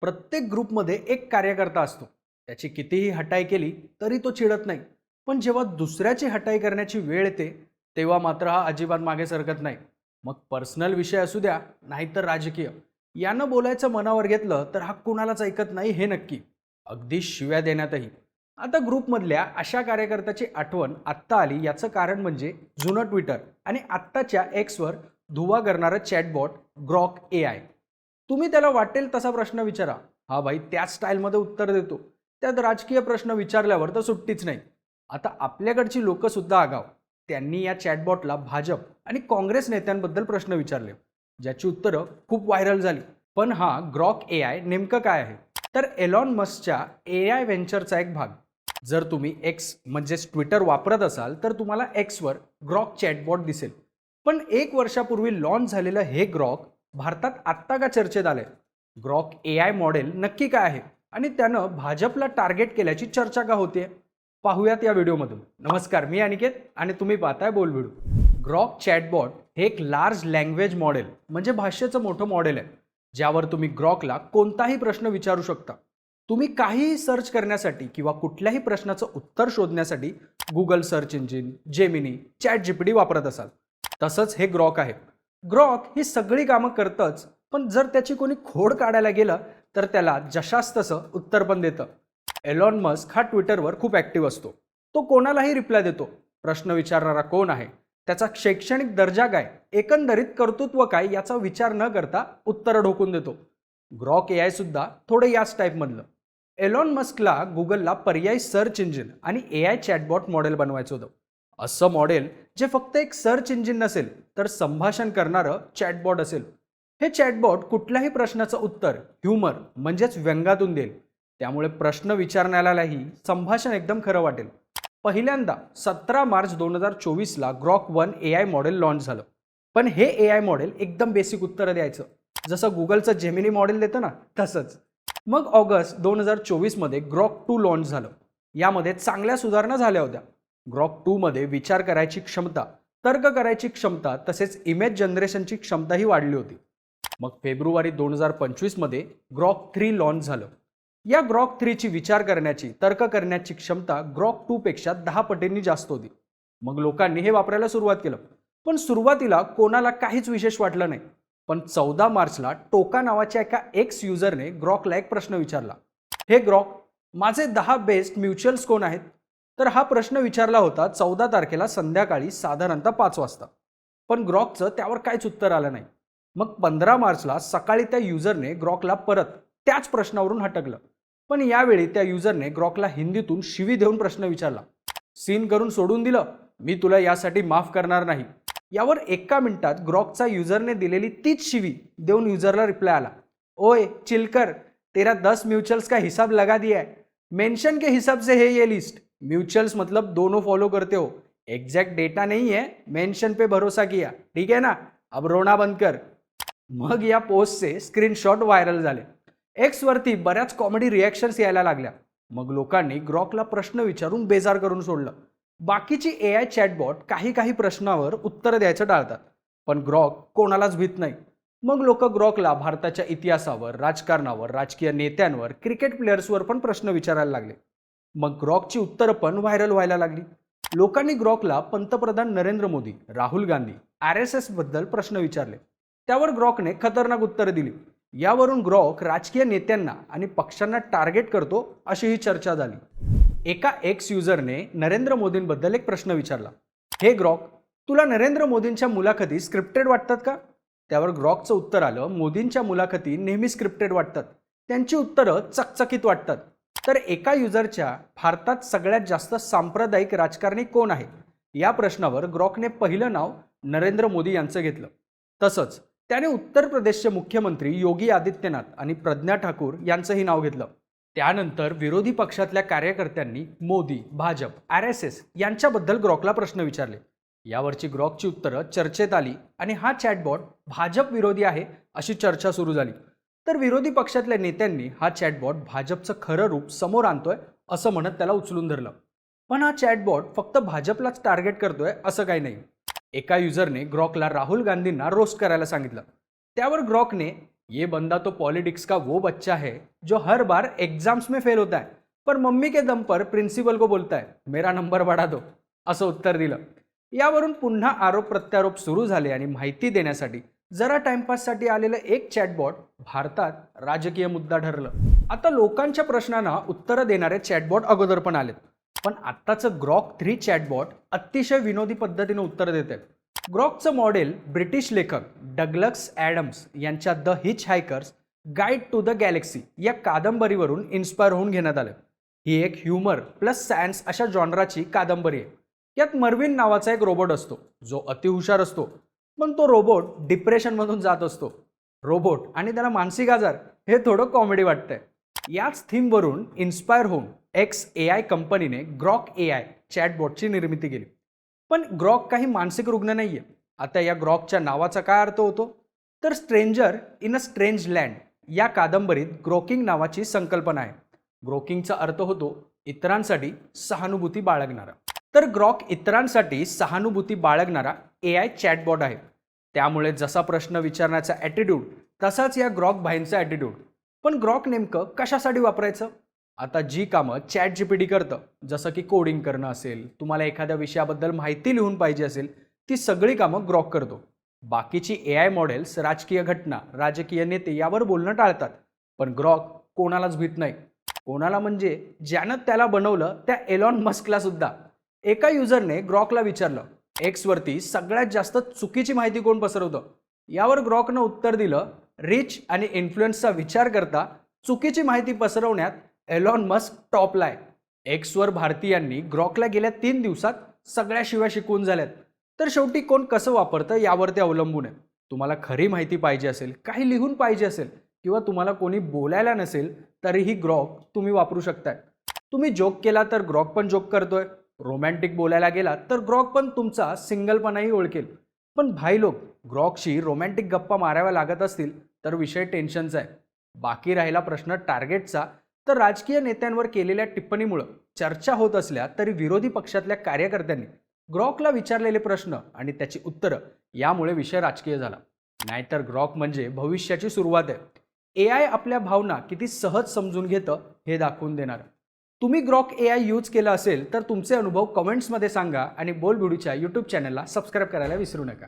प्रत्येक ग्रुपमध्ये एक कार्यकर्ता असतो. त्याची कितीही हटाई केली तरी तो चिडत नाही. पण जेव्हा दुसऱ्याची हटाई करण्याची वेळ येते तेव्हा मात्र हा अजिबात मागे सरकत नाही. मग पर्सनल विषय असू द्या नाहीतर राजकीय. यानं बोलायचं मनावर घेतलं तर हा कुणालाच ऐकत नाही हे नक्की. अगदी शिव्या देण्यातही. आता ग्रुपमधल्या अशा कार्यकर्त्याची आठवण आत्ता आली याचं कारण म्हणजे जुनं ट्विटर आणि आत्ताच्या एक्सवर धुवा करणारं चॅटबॉट ग्रॉक ए आय. तुम्ही त्याला वाटेल तसा प्रश्न विचारा. हा भाई त्याच स्टाईलमध्ये उत्तर देतो. त्यात राजकीय प्रश्न विचारल्यावर तर सुट्टीच नाही. आता आपल्याकडची लोकंसुद्धा आगाव. त्यांनी या चॅटबॉटला भाजप आणि काँग्रेस नेत्यांबद्दल प्रश्न विचारले. ज्याची उत्तरं खूप व्हायरल झाली. पण हा ग्रॉक ए आय नेमकं काय आहे? तर एलॉन मस्कच्या ए आय व्हेंचरचा एक भाग. जर तुम्ही एक्स म्हणजेच ट्विटर वापरत असाल तर तुम्हाला एक्सवर ग्रॉक चॅटबॉट दिसेल. पण एक वर्षापूर्वी लॉन्च झालेलं हे ग्रॉक भारतात आत्ता का चर्चेत आलंय ग्रॉक ए आय मॉडेल नक्की काय आहे? आणि त्यानं भाजपला टार्गेट केल्याची चर्चा का होते पाहूयात या व्हिडिओमधून. नमस्कार मी अनिकेत आणि तुम्ही पाहताय बोल व्हिडिओ. ग्रॉक चॅटबॉट हे एक लार्ज लँग्वेज मॉडेल म्हणजे भाषेचं मोठं मॉडेल आहे ज्यावर तुम्ही ग्रॉकला कोणताही प्रश्न विचारू शकता. तुम्ही काहीही सर्च करण्यासाठी किंवा कुठल्याही प्रश्नाचं उत्तर शोधण्यासाठी Google search engine Gemini chat GPT वापरत असाल. तसंच हे ग्रॉक आहे. ग्रॉक ही सगळी कामं करतंच पण जर त्याची कोणी खोड काढायला गेलं तर त्याला जशास तसं उत्तर पण देतं. एलॉन मस्क हा ट्विटरवर खूप ॲक्टिव्ह असतो. तो कोणालाही रिप्लाय देतो. प्रश्न विचारणारा कोण आहे? त्याचा शैक्षणिक दर्जा काय? एकंदरीत कर्तृत्व काय? याचा विचार न करता उत्तरं ढोकून देतो. ग्रॉक ए आय सुद्धा थोडं याच टाईपमधलं एलॉन मस्कला गुगलला पर्यायी सर्च इंजिन आणि ए आय चॅटबॉट मॉडेल बनवायचं होतं. असं मॉडेल जे फक्त एक सर्च इंजिन नसेल तर संभाषण करणारं चॅटबॉट असेल. हे चॅटबॉट कुठल्याही प्रश्नाचं उत्तर ह्युमर म्हणजेच व्यंगातून देईल. त्यामुळे प्रश्न विचारण्यालाही संभाषण एकदम खरं वाटेल. पहिल्यांदा सतरा मार्च दोन हजार चोवीसला Grok one A I model launch झालं. पण हे ए आय मॉडेल एकदम बेसिक उत्तरं द्यायचं. जसं गुगलचं जेमिनी मॉडेल देतं ना तसंच. मग ऑगस्ट दोन हजार चोवीसमध्ये ग्रॉक टू लॉन्च झालं. यामध्ये चांगल्या सुधारणा झाल्या होत्या. ग्रॉक टूमध्ये विचार करायची क्षमता तर्क करायची क्षमता तसेच इमेज जनरेशनची क्षमताही वाढली होती. मग फेब्रुवारी दोन हजार पंचवीसमध्ये ग्रॉक थ्री लॉन्च झालं. या ग्रॉक थ्रीची विचार करण्याची तर्क करण्याची क्षमता ग्रॉक टूपेक्षा दहा पटींनी जास्त होती. मग लोकांनी हे वापरायला सुरुवात केलं. पण सुरुवातीला कोणाला काहीच विशेष वाटलं नाही. पण चौदा मार्चला टोका नावाच्या एका एक्स युजरने ग्रॉकला एक प्रश्न विचारला. हे ग्रॉक माझे दहा बेस्ट म्युच्युअल्स कोण आहेत? तर हा प्रश्न विचारला होता चौदा तारखेला संध्याकाळी साधारणतः पाच वाजता. पण ग्रॉकचं त्यावर काहीच उत्तर आलं नाही. मग पंधरा मार्चला सकाळी त्या युजरने ग्रॉकला परत त्याच प्रश्नावरून हटकलं. पण यावेळी त्या युजरने ग्रॉकला हिंदीतून शिवी देऊन प्रश्न विचारला. सीन करून सोडून दिलं. मी तुला यासाठी माफ करणार नाही. यावर एका मिनिटात ग्रॉकचा युजरने दिलेली तीच शिवी देऊन युजरला रिप्लाय आला. ओए चिलकर तेरा दस म्यूचुअल्स का हिसाब लगा दिया है? मेंशन के हिसाब से है ये लिस्ट. म्यूचुअल्स मतलब दोनों फॉलो करते हो। एग्जैक्ट डेटा नहीं है मेंशन पे भरोसा किया ठीक है ना? अब रोना बंद कर। मग या पोस्टचे स्क्रीनशॉट व्हायरल झाले। एक्सवरती बऱ्याच कॉमेडी रिॲक्शन्स यायला लागल्या. मग लोकांनी ग्रॉकला प्रश्न विचारून बेजार करून सोडलं. बाकीची ए आय चॅटबॉट काही काही प्रश्नावर उत्तर द्यायचं टाळतात. पण ग्रॉक कोणालाच भीत नाही. मग लोक ग्रॉकला भारताच्या इतिहासावर राजकारणावर राजकीय नेत्यांवर क्रिकेट प्लेयर्सवर पण प्रश्न विचारायला लागले. मग ग्रॉकची उत्तरं पण व्हायरल व्हायला लागली. लोकांनी ग्रॉकला पंतप्रधान नरेंद्र मोदी राहुल गांधी आर एस एसबद्दल प्रश्न विचारले. त्यावर ग्रॉकने खतरनाक उत्तरं दिली. यावरून ग्रॉक राजकीय नेत्यांना आणि पक्षांना टार्गेट करतो अशीही चर्चा झाली. एका एक्स युजरने नरेंद्र मोदींबद्दल एक प्रश्न विचारला. हे ग्रॉक तुला नरेंद्र मोदींच्या मुलाखती स्क्रिप्टेड वाटतात का? त्यावर ग्रॉकचं उत्तर आलं मोदींच्या मुलाखती नेहमी स्क्रिप्टेड वाटतात. त्यांची उत्तरं चकचकीत वाटतात. तर एका युजरच्या भारतात सगळ्यात जास्त सांप्रदायिक राजकारणी कोण आहे या प्रश्नावर ग्रॉकने पहिलं नाव नरेंद्र मोदी यांचं घेतलं. तसंच त्याने उत्तर प्रदेशचे मुख्यमंत्री योगी आदित्यनाथ आणि प्रज्ञा ठाकूर यांचंही नाव घेतलं. त्यानंतर विरोधी पक्षातल्या कार्यकर्त्यांनी Modi Bhajap R S S यांच्याबद्दल ग्रॉकला प्रश्न विचारले. यावरची ग्रॉकची उत्तरं चर्चेत आली आणि हा चॅटबॉट भाजप विरोधी आहे अशी चर्चा सुरू झाली. तर विरोधी पक्षातल्या नेत्यांनी हा चॅटबॉट भाजपचं खरं रूप समोर आणतोय असं म्हणत त्याला उचलून धरलं. पण हा चॅटबॉट फक्त भाजपलाच टार्गेट करतोय असं काही नाही. एका युजरने ग्रॉकला राहुल गांधींना रोस्ट करायला सांगितलं. त्यावर ग्रॉकने ये बंदा तो पॉलिटिक्स का वो बच्चा है जो हर बार एग्जाम्स में फेल होता है पर मम्मी के दम पर प्रिन्सिपल को बोलता है मेरा नंबर बढ़ा दो असं उत्तर दिलं. यावरून पुन्हा आरोप प्रत्यारोप सुरू झाले आणि माहिती देण्यासाठी जरा टाइमपाससाठी आलेलं एक चॅटबॉट भारतात राजकीय मुद्दा ठरलं. आता लोकांच्या प्रश्नांना उत्तरं देणारे चॅटबॉट अगोदर पण आलेत. पण आत्ताचं ग्रॉक थ्री चॅटबॉट अतिशय विनोदी पद्धतीने उत्तर देत आहेत ग्रॉकचं मॉडेल ब्रिटिश लेखक डगलक्स ॲडम्स यांच्या the hitch hikers guide to the galaxy या कादंबरीवरून इन्स्पायर होऊन घेण्यात आलं. ही एक ह्युमर प्लस सायन्स अशा जॉनराची कादंबरी आहे. यात मर्विन नावाचा एक रोबोट असतो जो अतिहुशार असतो. पण तो रोबोट डिप्रेशनमधून जात असतो. रोबोट आणि त्याला मानसिक आजार हे थोडं कॉमेडी वाटतंय. याच थीमवरून इन्स्पायर होऊन एक्स ए आय कंपनीने ग्रॉक ए आय चॅटबॉटची निर्मिती केली. पण ग्रॉक काही मानसिक रुग्ण नाही आहे आता या ग्रॉकच्या नावाचा काय अर्थ होतो? तर stranger in a strange land या कादंबरीत ग्रोकिंग नावाची संकल्पना आहे. ग्रोकिंगचा अर्थ होतो इतरांसाठी सहानुभूती बाळगणारा. तर ग्रॉक इतरांसाठी सहानुभूती बाळगणारा ए आय चॅटबॉट आहे. त्यामुळे जसा प्रश्न विचारण्याचा ॲटिट्यूड तसाच या ग्रॉक भाईंचा ॲटिट्यूड पण ग्रॉक नेमकं कशासाठी वापरायचं? आता जी कामं चॅट जी पी टी करतं जसं की कोडिंग करणं असेल तुम्हाला एखाद्या विषयाबद्दल माहिती लिहून पाहिजे असेल ती सगळी कामं ग्रॉक करतो. बाकीची ए आय मॉडेल्स राजकीय घटना राजकीय नेते यावर बोलणं टाळतात. पण ग्रॉक कोणालाच भीत नाही. कोणाला म्हणजे ज्यानं त्याला बनवलं त्या एलॉन मस्कला सुद्धा. एका युजरने ग्रॉकला विचारलं एक्सवरती सगळ्यात जास्त चुकीची माहिती कोण पसरवतं? यावर ग्रॉकनं उत्तर दिलं रिच आणि इन्फ्लुएन्सचा विचार करता चुकीची माहिती पसरवण्यात एलॉन मस्क टॉपला आहे. एक्सवर भारतीयांनी ग्रॉकला गेल्या तीन दिवसात सगळ्या शिव्या शिकवून झाल्यात. तर शेवटी कोण कसं वापरतं यावर ते अवलंबून आहे. तुम्हाला खरी माहिती पाहिजे असेल काही लिहून पाहिजे असेल किंवा तुम्हाला कोणी बोलायला नसेल तरीही ग्रॉक तुम्ही वापरू शकताय. तुम्ही जोक केला तर ग्रॉक पण जोक करतोय. रोमॅन्टिक बोलायला गेला तर ग्रॉक पण तुमचा सिंगलपणाही ओळखेल. पण भाई लोक ग्रॉकशी रोमॅन्टिक गप्पा माराव्या लागत असतील तर विषय टेन्शनचा आहे. बाकी राहिला प्रश्न टार्गेटचा तर राजकीय नेत्यांवर केलेल्या टिप्पणीमुळं चर्चा होत असल्या तरी विरोधी पक्षातल्या कार्यकर्त्यांनी ग्रॉकला विचारलेले प्रश्न आणि त्याची उत्तरं यामुळे विषय राजकीय झाला. नाहीतर ग्रॉक म्हणजे भविष्याची सुरुवात आहे. ए आय आपल्या भावना किती सहज समजून घेतं हे दाखवून देणार. तुम्ही ग्रॉक ए आय यूज केलं असेल तर तुमचे अनुभव कमेंट्समध्ये सांगा आणि बोलबिडूच्या यूट्यूब चॅनलला सबस्क्राईब करायला विसरू नका.